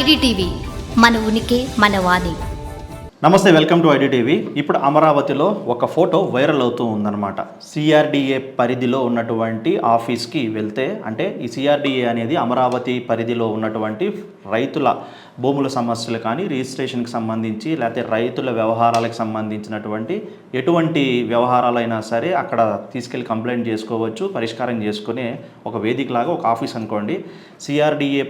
IDTV మన ఉనికి మన వాణి. నమస్తే వెల్కమ్ టు ఐడిటీవీ. ఇప్పుడు అమరావతిలో ఒక ఫోటో వైరల్ అవుతూ ఉందన్నమాట. సిఆర్డిఏ పరిధిలో ఉన్నటువంటి ఆఫీస్కి వెళ్తే అంటే ఈ సిఆర్డిఏ అనేది అమరావతి పరిధిలో ఉన్నటువంటి రైతుల భూముల సమస్యలు కానీ రిజిస్ట్రేషన్కి సంబంధించి లేకపోతే రైతుల వ్యవహారాలకు సంబంధించినటువంటి ఎటువంటి వ్యవహారాలైనా సరే అక్కడ తీసుకెళ్ళి కంప్లైంట్ చేసుకోవచ్చు పరిష్కారం చేసుకునే ఒక వేదికలాగా ఒక ఆఫీస్ అనుకోండి. సిఆర్డిఏ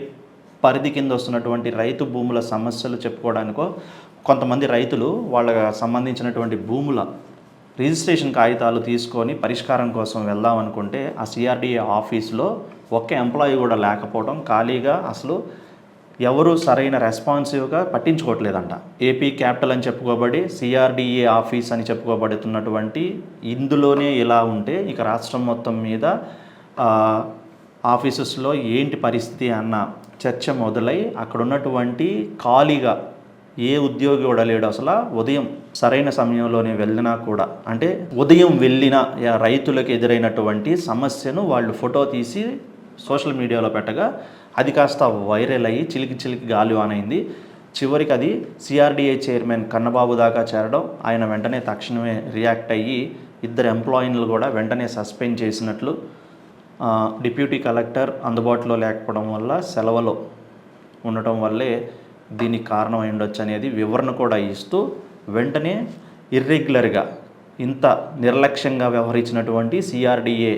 పరిధి కింద వస్తున్నటువంటి రైతు భూముల సమస్యలు చెప్పుకోవడానికో కొంతమంది రైతులు వాళ్ళకి సంబంధించినటువంటి భూముల రిజిస్ట్రేషన్ కాగితాలు తీసుకొని పరిష్కారం కోసం వెళ్దాం అనుకుంటే ఆ సిఆర్డీఏ ఆఫీస్లో ఒక్క ఎంప్లాయీ కూడా లేకపోవడం ఖాళీగా అసలు ఎవరు సరైన రెస్పాన్సివ్గా పట్టించుకోవట్లేదంట. ఏపీ క్యాపిటల్ అని చెప్పుకోబడి సిఆర్డిఏ ఆఫీస్ అని చెప్పుకోబడుతున్నటువంటి ఇందులోనే ఇలా ఉంటే ఇక రాష్ట్రం మొత్తం మీద ఆఫీసెస్లో ఏంటి పరిస్థితి అన్న చర్చ మొదలై అక్కడ ఉన్నటువంటి ఖాళీగా ఏ ఉద్యోగి కూడా లేడు అసలు. ఉదయం సరైన సమయంలోనే వెళ్ళినా కూడా అంటే ఉదయం వెళ్ళిన రైతులకు ఎదురైనటువంటి సమస్యను వాళ్ళు ఫోటో తీసి సోషల్ మీడియాలో పెట్టగా అది కాస్త వైరల్ అయ్యి చిలికి చిలికి గాలివానైంది చివరికి అది సిఆర్డిఏ చైర్మన్ కన్నబాబు దాకా చేరడం ఆయన వెంటనే తక్షణమే రియాక్ట్ అయ్యి ఇద్దరు ఎంప్లాయీలు కూడా వెంటనే సస్పెండ్ చేసినట్లు డిప్యూటీ కలెక్టర్ అందుబాటులో లేకపోవడం వల్ల సెలవులో ఉండటం వల్లే దీనికి కారణం ఉండొచ్చు అనేది వివరణ కూడా ఇస్తూ వెంటనే ఇర్రెగ్యులర్గా ఇంత నిర్లక్ష్యంగా వ్యవహరించినటువంటి సిఆర్డిఏ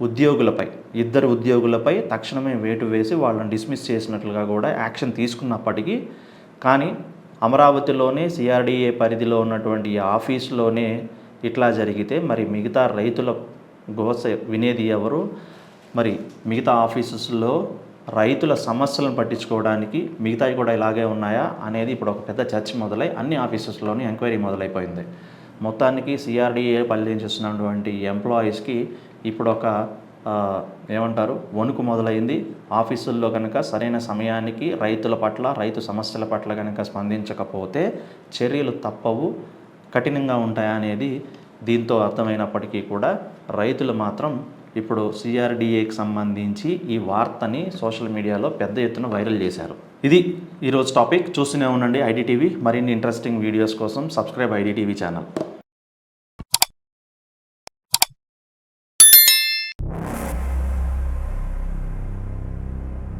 ఉద్యోగులపై ఇద్దరు ఉద్యోగులపై తక్షణమే వేటు వేసి వాళ్ళని డిస్మిస్ చేసినట్లుగా కూడా యాక్షన్ తీసుకున్నప్పటికీ కానీ అమరావతిలోనే సిఆర్డిఏ పరిధిలో ఉన్నటువంటి ఆఫీస్లోనే ఆఫీసులోనే ఇట్లా జరిగితే మరి మిగతా రైతుల గోస వినేది ఎవరు? మరి మిగతా ఆఫీసెస్లో రైతుల సమస్యలను పట్టించుకోవడానికి మిగతావి కూడా ఇలాగే ఉన్నాయా అనేది ఇప్పుడు ఒక పెద్ద చర్చ మొదలై అన్ని ఆఫీసెస్లోని ఎంక్వైరీ మొదలైపోయింది. మొత్తానికి సిఆర్డిఏ పనిచేస్తున్నటువంటి ఎంప్లాయీస్కి ఇప్పుడు ఒక ఏమంటారు వణుకు మొదలైంది. ఆఫీసుల్లో కనుక సరైన సమయానికి రైతుల పట్ల రైతు సమస్యల పట్ల కనుక స్పందించకపోతే చర్యలు తప్పవు కఠినంగా ఉంటాయనేది దీంతో అర్థమైనప్పటికీ కూడా రైతులు మాత్రం ఇప్పుడు సిఆర్డిఏకి సంబంధించి ఈ వార్తని సోషల్ మీడియాలో పెద్ద ఎత్తున వైరల్ చేశారు. ఇది ఈరోజు టాపిక్. చూస్తూనే ఉండండి ఐడిటీవీ మరిన్ని ఇంట్రెస్టింగ్ వీడియోస్ కోసం సబ్స్క్రైబ్ ఐడిటీవీ ఛానల్.